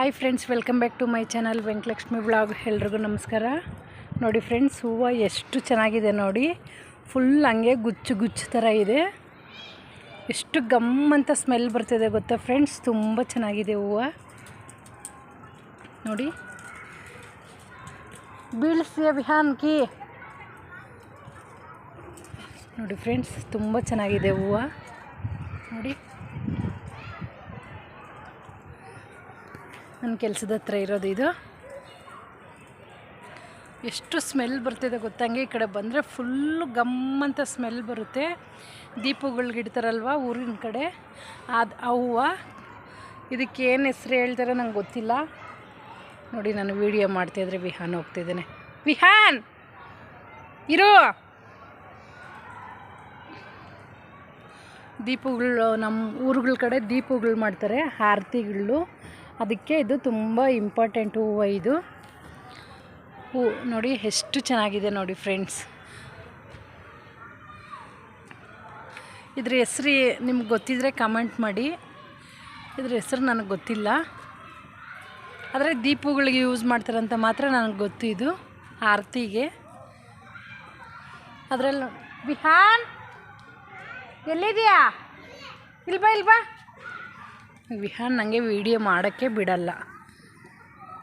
Hi friends welcome back to my channel Venkatalakshmi blog ಎಲ್ರಿಗೂ ನಮಸ್ಕಾರ. ನೋಡಿ ಫ್ರೆಂಡ್ಸ್ ಹೂವು ಎಷ್ಟು ಚೆನ್ನಾಗಿದೆ ನೋಡಿ. ಫುಲ್ ಹಂಗೆ ಗುಚ್ಚು ಗುಚ್ಚು ಥರ ಇದೆ. ಎಷ್ಟು ಗಮ್ ಅಂತ ಸ್ಮೆಲ್ ಬರ್ತಿದೆ ಗೊತ್ತಾ ಫ್ರೆಂಡ್ಸ್ ತುಂಬ ಚೆನ್ನಾಗಿದೆ ಹೂವು. ನೋಡಿ. ಬೀಳ್ಸಿಯ ವಿಹಾನ್ಕಿ ನೋಡಿ ಫ್ರೆಂಡ್ಸ್ ತುಂಬ ಚೆನ್ನಾಗಿದೆ ಹೂವು ನೋಡಿ ನನ್ನ ಕೆಲಸದ ಹತ್ರ ಇರೋದು ಇದು. ಎಷ್ಟು ಸ್ಮೆಲ್ ಬರ್ತಿದೆ ಗೊತ್ತಂಗೆ, ಈ ಕಡೆ ಬಂದರೆ ಫುಲ್ಲು ಗಮ್ಮಂತ ಸ್ಮೆಲ್ ಬರುತ್ತೆ. ದೀಪಗಳ್ಗೆ ಇಡ್ತಾರಲ್ವ ಊರಿನ ಕಡೆ. ಅದು ಆ ಹೂವು, ಇದಕ್ಕೆ ಏನು ಹೆಸ್ರು ಹೇಳ್ತಾರೆ ನಂಗೆ ಗೊತ್ತಿಲ್ಲ. ನೋಡಿ ನಾನು ವೀಡಿಯೋ ಮಾಡ್ತಾಯಿದ್ರೆ ವಿಹಾನ್ ಹೋಗ್ತಿದ್ದೇನೆ ವಿಹಾನ್! ಇರು! ದೀಪಗಳು ನಮ್ಮ ಊರುಗಳ ಕಡೆ ದೀಪಗಳು ಮಾಡ್ತಾರೆ, ಆರತಿಗಳು. ಅದಕ್ಕೆ ಇದು ತುಂಬ ಇಂಪಾರ್ಟೆಂಟ್ ಹೂವು ಇದು. ಹೂ, ನೋಡಿ ಎಷ್ಟು ಚೆನ್ನಾಗಿದೆ ನೋಡಿ ಫ್ರೆಂಡ್ಸ್. ಇದ್ರ ಹೆಸ್ರು ನಿಮ್ಗೆ ಗೊತ್ತಿದ್ರೆ ಕಮೆಂಟ್ ಮಾಡಿ. ಇದ್ರ ಹೆಸ್ರು ನನಗೆ ಗೊತ್ತಿಲ್ಲ. ಆದರೆ ದೀಪಗಳಿಗೆ ಯೂಸ್ ಮಾಡ್ತಾರಂತ ಮಾತ್ರ ನನಗೆ ಗೊತ್ತು ಇದು, ಆರತಿಗೆ. ಅದರಲ್ಲಿ ವಿಹಾನ್ ಎಲ್ಲಿದೆಯಾ ಇಲ್ಬಾ ಇಲ್ಬಾ ವಿಹಾನ್ ನನಗೆ ವಿಡಿಯೋ ಮಾಡೋಕ್ಕೆ ಬಿಡಲ್ಲ.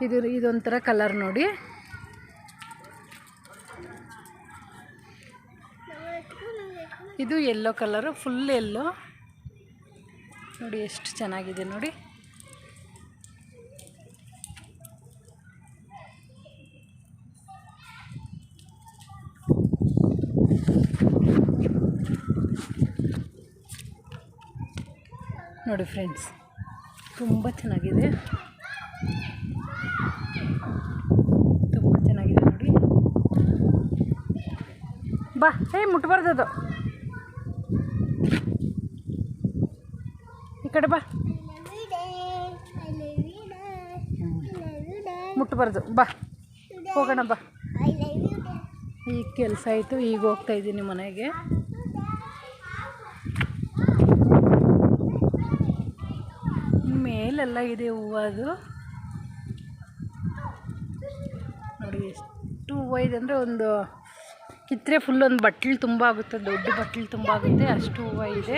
ಇದು ಇದೊಂಥರ ಕಲರ್ ನೋಡಿ. ಇದು ಎಲ್ಲೋ ಕಲರು ಫುಲ್ ಎಲ್ಲೋ ನೋಡಿ ಎಷ್ಟು ಚೆನ್ನಾಗಿದೆ ನೋಡಿ. ನೋಡಿ ಫ್ರೆಂಡ್ಸ್ ತುಂಬ ಚೆನ್ನಾಗಿದೆ. ತುಂಬ ಚೆನ್ನಾಗಿದೆ ನೋಡಿ. ಬಾ, ಏ, ಮುಟ್ಬಾರ್ದು ಈ ಕಡೆ ಬಾ. ಮುಟ್ಬಾರ್ದು, ಬಾ. ಹೋಗೋಣ, ಬಾ. ಈಗ ಕೆಲಸ ಆಯಿತು, ಈಗ ಹೋಗ್ತಾ ಇದ್ದೀನಿ ಮನೆಗೆ. ಮೇಲೆಲ್ಲ ಇದೆ ಹೂವು ಅದು. ನೋಡಿ, ಎಷ್ಟು ಹೂವು ಇದೆ ಅಂದರೆ ಒಂದು ಕಿತ್ತರೆ ಫುಲ್ ಒಂದು ಬಟ್ಲು ತುಂಬ ಆಗುತ್ತೆ, ದೊಡ್ಡ ಬಟ್ಲು ತುಂಬ ಆಗುತ್ತೆ, ಅಷ್ಟು ಹೂವು ಇದೆ.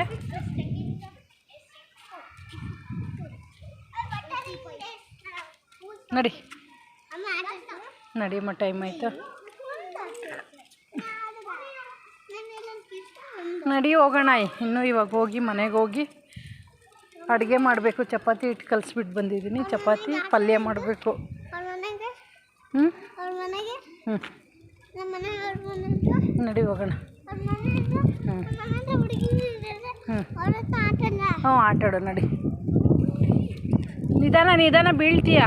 ನಡಿ. ನಡಿಯಮ್ಮ ಟೈಮ್ ಆಯಿತು. ನಡಿ ಹೋಗೋಣ, ಇನ್ನೂ ಇವಾಗ ಹೋಗಿ ಮನೆಗೆ ಹೋಗಿ. ಅಡುಗೆ ಮಾಡಬೇಕು ಚಪಾತಿ ಹಿಟ್ಟು ಕಲಿಸ್ಬಿಟ್ಟು ಬಂದಿದ್ದೀನಿ. ಚಪಾತಿ ಪಲ್ಯ ಮಾಡಬೇಕು. ಹ್ಞೂ ಹ್ಞೂ ನಡಿ ಹೋಗೋಣ. ಹ್ಞೂ ಹ್ಞೂ ಹ್ಞೂ ಆಟಾಡು ನಡಿ. ನಿಧಾನ ನಿಧಾನ ಬೀಳ್ತೀಯ?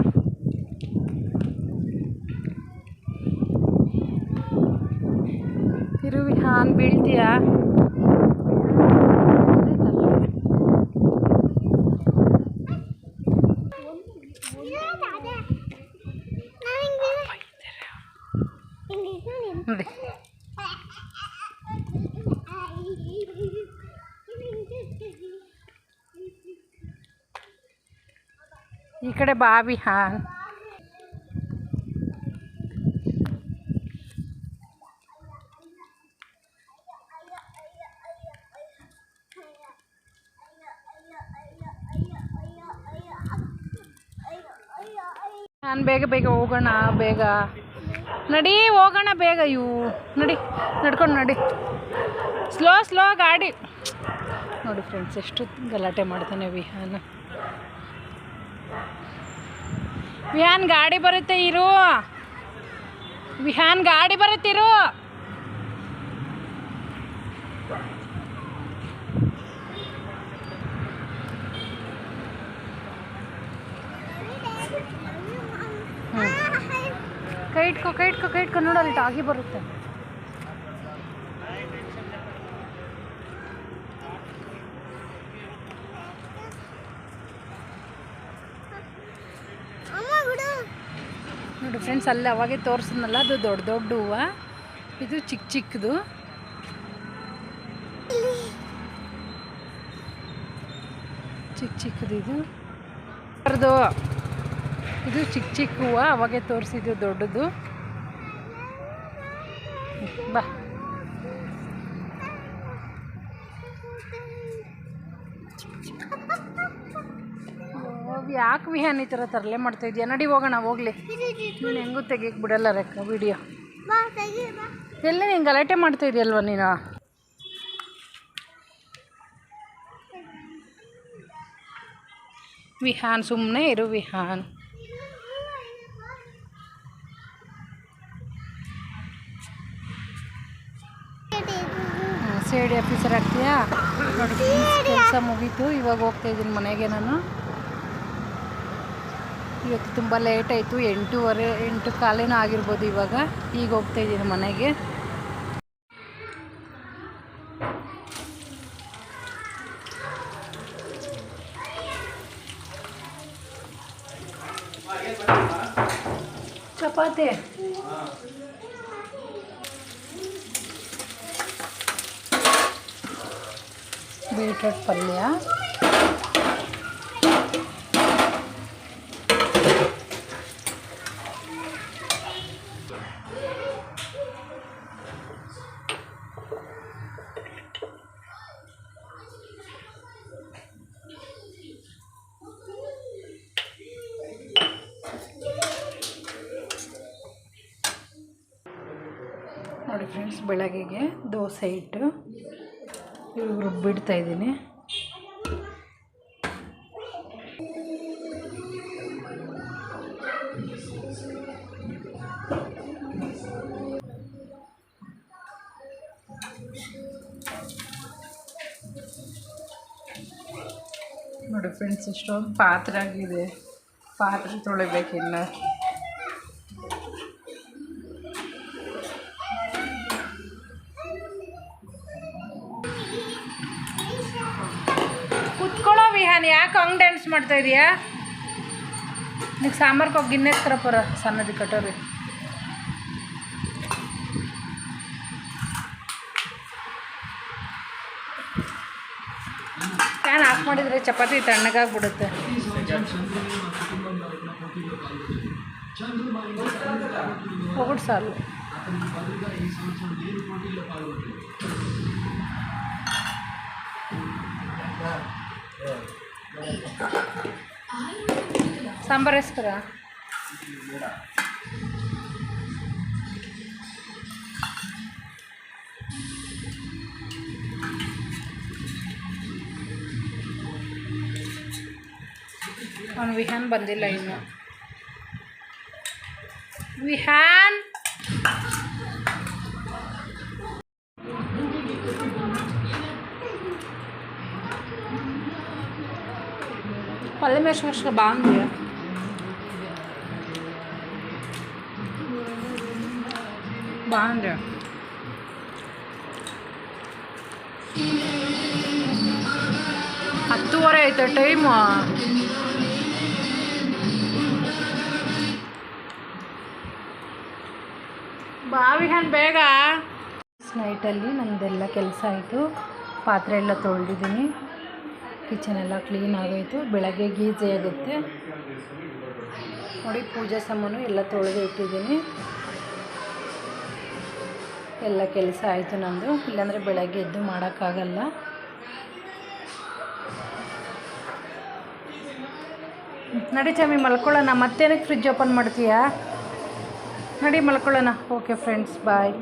ತಿರುವಿ ಹಾನ್ ಬೀಳ್ತೀಯಾ ನೋಡಿ ಈ ಕಡೆ ಬಾವಿ ಹಾನ್ ನಾನು ಬೇಗ ಬೇಗ ಹೋಗೋಣ, ಬೇಗ. ನಡಿ, ಹೋಗೋಣ ಬೇಗ ಇವು. ನಡಿ, ನಡ್ಕೊಂಡು ನಡಿ. ಸ್ಲೋ ಸ್ಲೋ ಗಾಡಿ. ನೋಡಿ ಫ್ರೆಂಡ್ಸ್ ಎಷ್ಟು ಗಲಾಟೆ ಮಾಡ್ತಾನೆ ವಿಹಾನ್. ವಿಹಾನ್ ಗಾಡಿ ಬರುತ್ತೆ ಇರು. ವಿಹಾನ್ ಗಾಡಿ ಬರುತ್ತೆ ಇರು. ಹ್ಞೂ ಕೈ ಇಟ್ಕೊ ಕೈ ಇಟ್ಕೊ ಕೈ ಇಟ್ಕೊ ನೋಡಲ್ಲಿ ಟಾಗಿ ಬರುತ್ತೆ. ಫ್ರೆಂಡ್ಸ್ ಅಲ್ಲಿ ಅವಾಗೆ ತೋರಿಸಿದ್ನಲ್ಲ, ಅದು ದೊಡ್ಡ ದೊಡ್ಡ ಹೂವು. ಇದು ಚಿಕ್ಕ ಚಿಕ್ಕದು. ಚಿಕ್ಕ ಚಿಕ್ಕದು ಇದು. ಇದು ಚಿಕ್ಕ ಚಿಕ್ಕ ಹೂವು, ಅವಾಗೆ ತೋರಿಸಿದ್ದು ದೊಡ್ಡದು. ಬಾ. ಯಾಕೆ ವಿಹಾನ್ ಈ ಥರ ತರಲೆ ಮಾಡ್ತಾ ಇದೆಯಾ? ನಡಿ ಹೋಗೋಣ ಹೋಗ್ಲಿ. ನೀನು ಹೆಂಗೂ ತೆಗಿಯಕ್ಕೆ ಬಿಡಲ್ಲ ರೇಖ ವಿಡಿಯೋ. ಎಲ್ಲ ನೀನು ಗಲಾಟೆ ಮಾಡ್ತಾ ಇದೆಯಲ್ವ ನೀನು? ವಿಹಾನ್ ಸುಮ್ಮನೆ ಇರು Vihaan. C I D officer ಆಗ್ತೀಯಾ? ನೋಡಿ ಕೆಲಸ ಮುಗೀತು ಇವಾಗ ಹೋಗ್ತಾ ಇದ್ದೀನಿ ಮನೆಗೆ ನಾನು. ಇವತ್ತು ತುಂಬ ಲೇಟ್ ಆಯಿತು, ಎಂಟೂವರೆ, ಎಂಟು ಕಾಲೇನೂ ಆಗಿರ್ಬೋದು ಇವಾಗ. ಈಗ ಹೋಗ್ತಾ ಇದ್ದೀನಿ ಮನೆಗೆ. ಚಪಾತಿ. ಬೀಟ್ರೂಟ್ ಪಲ್ಯ. ನೋಡಿ ಫ್ರೆಂಡ್ಸ್ ಬೆಳಗ್ಗೆಗೆ ದೋಸೆ ಇಟ್ಟು ಇವಾಗ ರುಬ್ಬಿಡ್ತಾ ಇದ್ದೀನಿ. ನೋಡಿ ಫ್ರೆಂಡ್ಸ್, ಇಷ್ಟೊಂದು ಪಾತ್ರೆ ಆಗಿದೆ. ಪಾತ್ರೆ ತೊಳಿಬೇಕಿನ್ನ. ವಿಹಾನ್ ಯಾಕೆ ಹಂಗೆ ಡ್ಯಾನ್ಸ್ ಮಾಡ್ತಾ ಇದೀಯಾ? ನೀವು ಸಾಂಬಾರ್ಗೆ ಹೋಗಿ ಗಿನ್ನೆ ಕರಪ್ಪರ ಸಣ್ಣದಿ ಕಟೋರಿ. ಫ್ಯಾನ್ ಆಫ್ ಮಾಡಿದರೆ ಚಪಾತಿ ತಣ್ಣಗಾಗ್ಬಿಡುತ್ತೆ. ಹೋಗ್ಬಿಟ್ಟು ಸಾಲು. ಸಾಂಬಾರು ಎಸ್ಕರ ಅವನು ವಿಹಾನ್ ಬಂದಿಲ್ಲ ಇನ್ನು. ವಿಹಾನ್! పల్లె మేష బాగుంది బాగుంది ಹತ್ತುವರೆ ಆಯ್ತು ಟೈಮು ಬಾವಿ ಹಣ್ಣು ಬೇಗ ನೈಟಲ್ಲಿ ನಮ್ಮದೆಲ್ಲ ಕೆಲಸ ಆಯಿತು ಪಾತ್ರೆ ಎಲ್ಲ ತೊಳೆದಿದ್ದೀನಿ ಕಿಚನ್ ಎಲ್ಲ ಕ್ಲೀನ್ ಆಗೋಯ್ತು. ಬೆಳಗ್ಗೆ ಗೀಜೆ ಆಗುತ್ತೆ ನೋಡಿ, ಪೂಜೆ ಸಾಮಾನು ಎಲ್ಲ ತೊಳೆದು ಇಟ್ಟಿದ್ದೀನಿ. ಎಲ್ಲ ಕೆಲಸ ಆಯಿತು ನಂದು. ಇಲ್ಲಾಂದರೆ ಬೆಳಗ್ಗೆ ಎದ್ದು ಮಾಡೋಕ್ಕಾಗಲ್ಲ. ನಡಿ ಚಾಮಿ, ಮಲ್ಕೊಳ್ಳೋಣ. ಮತ್ತೇನಕ್ಕೆ ಫ್ರಿಜ್ ಓಪನ್ ಮಾಡ್ತೀಯಾ? ನಡಿ, ಮಲ್ಕೊಳ್ಳೋಣ. Okay friends bye